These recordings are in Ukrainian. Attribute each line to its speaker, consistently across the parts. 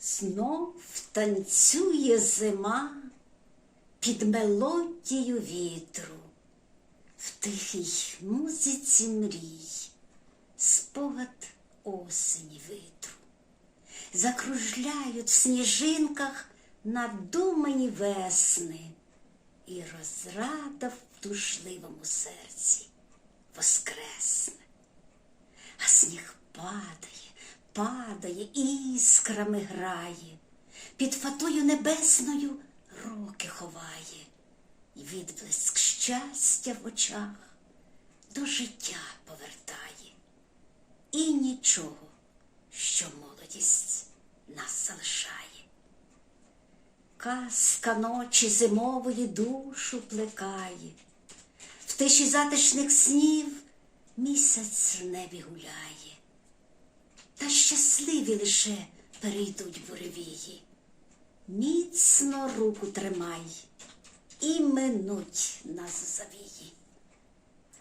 Speaker 1: Знов танцює зима під мелодію вітру, в тихій музиці мрій, спогад осені витру. Закружляють в сніжинках надумані весни, і розрада в тужливому серці воскресне. А сніг падає, падає, іскрами грає, під фатою небесною роки ховає, і відблиск щастя в очах до життя повертає. І нічого, що молодість нас залишає. Казка ночі зимової душу плекає, в тиші затишних снів місяць в небі гуляє, та щасливі лише перейдуть буревії. Міцно руку тримай і минуть нас завії.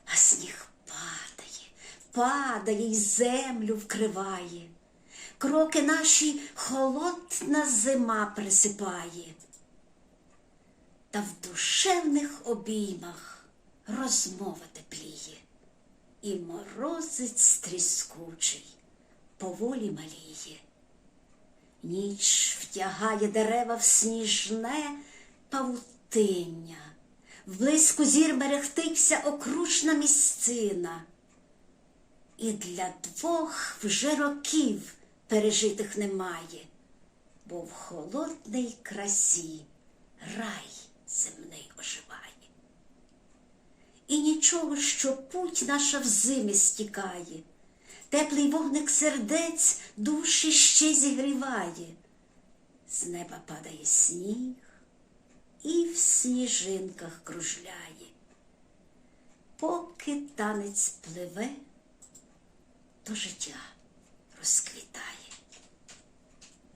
Speaker 1: А сніг падає, падає й землю вкриває. Кроки наші холодна зима присипає. Та в душевних обіймах розмова тепліє, і морозець тріскучий поволі маліє. Ніч втягає дерева в сніжне павутиння, в блиску зір мерехтиться окружна місцина. І для двох вже років пережитих немає, бо в холодній красі рай земний оживає. І нічого, що путь наша в зимі стікає, теплий вогник сердець душі ще зігріває. З неба падає сніг і в сніжинках кружляє. Поки танець пливе, то життя розквітає.